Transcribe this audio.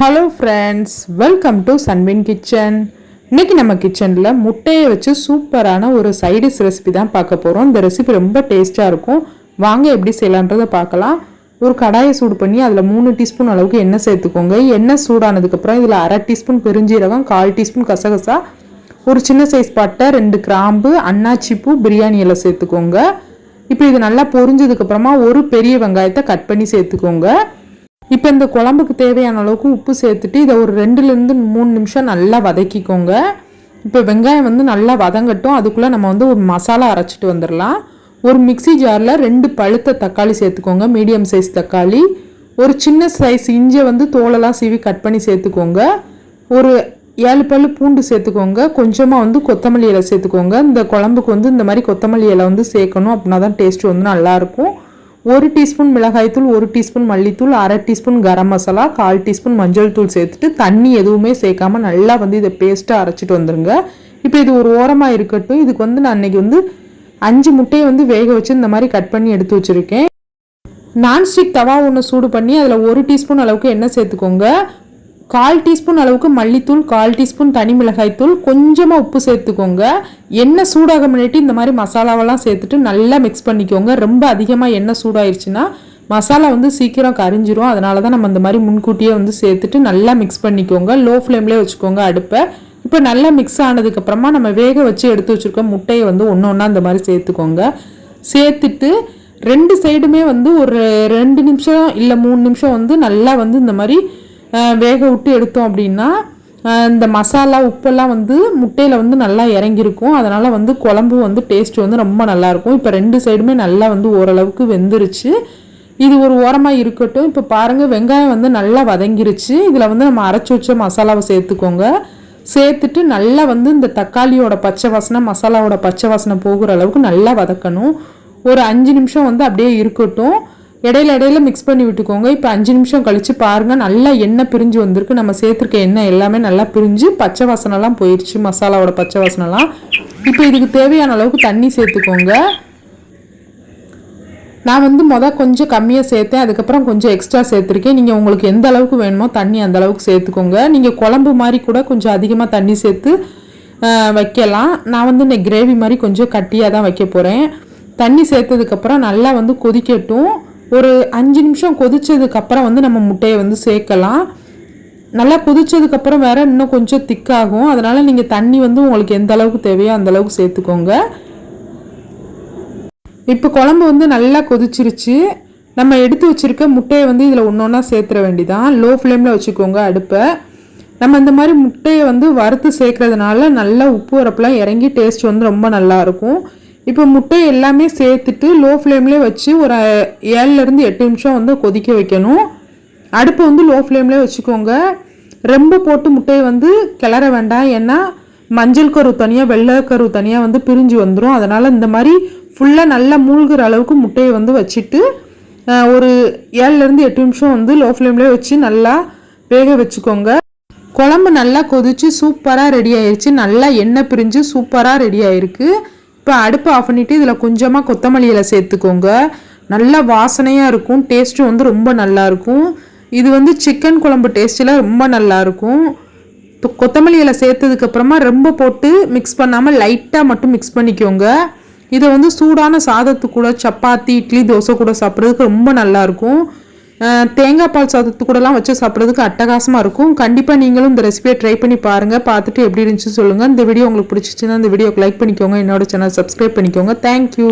Hello friends welcome to Sunwin kitchen இன்னைக்கு நம்ம கிச்சனில் முட்டையை வச்சு சூப்பரான ஒரு சைடிஷ் ரெசிபி தான் பார்க்க போகிறோம் இந்த ரெசிபி ரொம்ப டேஸ்ட்டாக இருக்கும். வாங்க எப்படி செய்யலான்றதை பார்க்கலாம். ஒரு கடாயை சூடு பண்ணி அதில் மூணு டீஸ்பூன் அளவுக்கு எண்ணெய் சேர்த்துக்கோங்க. எண்ணெய் சூடானதுக்கப்புறம் இதில் அரை டீஸ்பூன் பெருஞ்சீரகம் கால் டீஸ்பூன் கசகசா ஒரு சின்ன சைஸ் பட்டை ரெண்டு கிராம்பு அன்னாச்சி பூ பிரியாணி எல்லாம் சேர்த்துக்கோங்க. இப்போ இது நல்லா பொரிஞ்சதுக்கப்புறமா ஒரு பெரிய வெங்காயத்தை கட் பண்ணி சேர்த்துக்கோங்க. இப்போ இந்த குழம்புக்கு தேவையான அளவுக்கு உப்பு சேர்த்துட்டு இதை ஒரு ரெண்டுலேருந்து மூணு நிமிஷம் நல்லா வதக்கிக்கோங்க. இப்போ வெங்காயம் வந்து நல்லா வதங்கட்டும். அதுக்குள்ளே நம்ம வந்து ஒரு மசாலா அரைச்சிட்டு வந்துடலாம். ஒரு மிக்ஸி ஜாரில் ரெண்டு பழுத்த தக்காளி சேர்த்துக்கோங்க. மீடியம் சைஸ் தக்காளி. ஒரு சின்ன சைஸ் இஞ்சியை வந்து தோலெல்லாம் சீவி கட் பண்ணி சேர்த்துக்கோங்க. ஒரு ஏழு பல்லு பூண்டு சேர்த்துக்கோங்க. கொஞ்சமாக வந்து கொத்தமல்லி இலை சேர்த்துக்கோங்க. இந்த குழம்புக்கு வந்து இந்த மாதிரி கொத்தமல்லி இலை வந்து சேர்க்கணும் அப்படின்னா தான் டேஸ்ட் வந்து நல்லாயிருக்கும் ஒரு டீஸ்பூன் மிளகாய்த்தூள் ஒரு டீஸ்பூன் மல்லித்தூள் அரை டீஸ்பூன் கரம் மசாலா கால் டீஸ்பூன் மஞ்சள் தூள் சேர்த்துட்டு தண்ணி எதுவுமே சேர்க்காம நல்லா வந்து இதை பேஸ்ட்டாக அரைச்சிட்டு வந்துடுங்க இப்போ இது ஒரு ஓரமாக இருக்கட்டும். இதுக்கு வந்து நான் அன்னைக்கு வந்து அஞ்சு முட்டையை வந்து வேக வச்சு இந்த மாதிரி கட் பண்ணி எடுத்து வச்சுருக்கேன். நான்ஸ்டிக் தவா ஒன்று சூடு பண்ணி அதில் ஒரு டீஸ்பூன் அளவுக்கு எண்ணெய் சேர்த்துக்கோங்க. கால் டீஸ்பூன் அளவுக்கு மல்லித்தூள் கால் டீஸ்பூன் தனி மிளகாய்த்தூள் கொஞ்சமாக உப்பு சேர்த்துக்கோங்க. எண்ணெய் சூடாக முன்னாடி இந்த மாதிரி மசாலாவெல்லாம் சேர்த்துட்டு நல்லா மிக்ஸ் பண்ணிக்கோங்க. ரொம்ப அதிகமாக எண்ணெய் சூடாயிருச்சுன்னா மசாலா வந்து சீக்கிரம் கரிஞ்சிரும். அதனால தான் நம்ம இந்த மாதிரி முன்கூட்டியே வந்து சேர்த்துட்டு நல்லா மிக்ஸ் பண்ணிக்கோங்க. லோ ஃப்ளேம்லேயே வச்சுக்கோங்க அடுப்பை. இப்போ நல்லா மிக்ஸ் ஆனதுக்கப்புறமா நம்ம வேக வச்சு எடுத்து வச்சுருக்க முட்டையை வந்து ஒன்று ஒன்றா இந்த மாதிரி சேர்த்துக்கோங்க. சேர்த்துட்டு ரெண்டு சைடுமே வந்து ஒரு ரெண்டு நிமிஷம் இல்லை மூணு நிமிஷம் வந்து நல்லா வந்து இந்த மாதிரி வேக விட்டு எடுத்தோம் அப்படின்னா இந்த மசாலா உப்பெல்லாம் வந்து முட்டையில் வந்து நல்லா இறங்கியிருக்கும். அதனால் வந்து குழம்பு வந்து டேஸ்ட் வந்து ரொம்ப நல்லாயிருக்கும். இப்போ ரெண்டு சைடுமே நல்லா வந்து ஓரளவுக்கு வெந்துருச்சு. இது ஒரு ஓரமாக இருக்கட்டும். இப்போ பாருங்கள் வெங்காயம் வந்து நல்லா வதங்கிருச்சு. இதில் வந்து நம்ம அரைச்சி வச்ச மசாலாவை சேர்த்துக்கோங்க. சேர்த்துட்டு நல்லா வந்து இந்த தக்காளியோட பச்சை வாசனை மசாலாவோட பச்சை வாசனை போகிற அளவுக்கு நல்லா வதக்கணும். ஒரு அஞ்சு நிமிஷம் வந்து அப்படியே இருக்கட்டும். இடையில இடையில மிக்ஸ் பண்ணி விட்டுக்கோங்க. இப்போ அஞ்சு நிமிஷம் கழித்து பாருங்கள் நல்லா எண்ணெய் பிரிஞ்சு வந்திருக்கு. நம்ம சேர்த்துருக்க எண்ணெய் எல்லாமே நல்லா பிரிஞ்சு பச்சை வாசனைலாம் போயிடுச்சு மசாலாவோட பச்சை வாசனைலாம் இப்போ இதுக்கு தேவையான அளவுக்கு தண்ணி சேர்த்துக்கோங்க. நான் வந்து மொதல் கொஞ்சம் கம்மியாக சேர்த்தேன். அதுக்கப்புறம் கொஞ்சம் எக்ஸ்ட்ரா சேர்த்துருக்கேன். நீங்கள் உங்களுக்கு எந்த அளவுக்கு வேணுமோ தண்ணி அந்த அளவுக்கு சேர்த்துக்கோங்க. நீங்கள் குழம்பு மாதிரி கூட கொஞ்சம் அதிகமாக தண்ணி சேர்த்து வைக்கலாம். நான் வந்து இன்னைக்கு கிரேவி மாதிரி கொஞ்சம் கட்டியாக தான் வைக்க போகிறேன் தண்ணி சேர்த்ததுக்கப்புறம் நல்லா வந்து கொதிக்கட்டும். ஒரு அஞ்சு நிமிஷம் கொதிச்சதுக்கப்புறம் வந்து நம்ம முட்டையை வந்து சேர்க்கலாம். நல்லா கொதிச்சதுக்கப்புறம் வேற இன்னும் கொஞ்சம் திக்காகும். அதனால் நீங்கள் தண்ணி வந்து உங்களுக்கு எந்த அளவுக்கு தேவையோ அந்த அளவுக்கு சேர்த்துக்கோங்க. இப்போ குழம்பு வந்து நல்லா கொதிச்சிருச்சு. நம்ம எடுத்து வச்சுருக்க முட்டையை வந்து இதில் ஒன்று ஒன்றா சேர்த்துற வேண்டிதான். லோ ஃப்ளேமில் வச்சுக்கோங்க அடுப்பை. நம்ம இந்த மாதிரி முட்டையை வந்து வறுத்து சேர்க்கறதுனால நல்லா உப்பு வரப்பெல்லாம் இறங்கி டேஸ்ட் வந்து ரொம்ப நல்லாயிருக்கும் இப்போ முட்டை எல்லாமே சேர்த்துட்டு லோ ஃப்ளேம்லேயே வச்சு ஒரு ஏழுலேருந்து எட்டு நிமிஷம் வந்து கொதிக்க வைக்கணும். அடுப்பு வந்து லோ ஃப்ளேம்லேயே வச்சுக்கோங்க. ரொம்ப போட்டு முட்டையை வந்து கிளற வேண்டாம். ஏன்னா மஞ்சள் கரு தனியாக வெள்ளை கரு தனியாக வந்து பிரிஞ்சு வந்துடும் அதனால் இந்த மாதிரி ஃபுல்லாக நல்லா மூழ்கிற அளவுக்கு முட்டையை வந்து வச்சுட்டு ஒரு ஏழுலேருந்து எட்டு நிமிஷம் வந்து லோ ஃப்ளேம்லேயே வச்சு நல்லா வேக வச்சுக்கோங்க. குழம்பு நல்லா கொதிச்சு சூப்பராக ரெடி ஆயிடுச்சு நல்லா எண்ணெய் பிரிஞ்சு சூப்பராக ரெடி ஆயிருக்கு. இப்போ அடுப்பு ஆஃப் பண்ணிவிட்டு இதில் கொஞ்சமாக கொத்தமல்லி இலை சேர்த்துக்கோங்க. நல்லா வாசனையாக இருக்கும். டேஸ்ட்டும் வந்து ரொம்ப நல்லாயிருக்கும் இது வந்து சிக்கன் குழம்பு டேஸ்ட்டில் ரொம்ப நல்லாயிருக்கும் இப்போ கொத்தமல்லி இலை சேர்த்ததுக்கப்புறமா ரொம்ப போட்டு மிக்ஸ் பண்ணாமல் லைட்டாக மட்டும் மிக்ஸ் பண்ணிக்கோங்க. இதை வந்து சூடான சாதத்து கூட சப்பாத்தி இட்லி தோசை கூட சாப்பிட்றதுக்கு ரொம்ப நல்லாயிருக்கும் தேங்காய் பால் சாதத்து கூடலாம் வச்சு சாப்பிட்றதுக்கு அட்டகாசமாக இருக்கும். கண்டிப்பாக நீங்களும் இந்த ரெசிபியை ட்ரை பண்ணி பாருங்கள் பார்த்துட்டு எப்படி இருந்துச்சு சொல்லுங்கள் இந்த வீடியோ உங்களுக்கு பிடிச்சிச்சுன்னா இந்த வீடியோக்கு லைக் பண்ணிக்கோங்க. என்னோட சேனல் சப்ஸ்கிரைப் பண்ணிக்கோங்க. தேங்க்யூ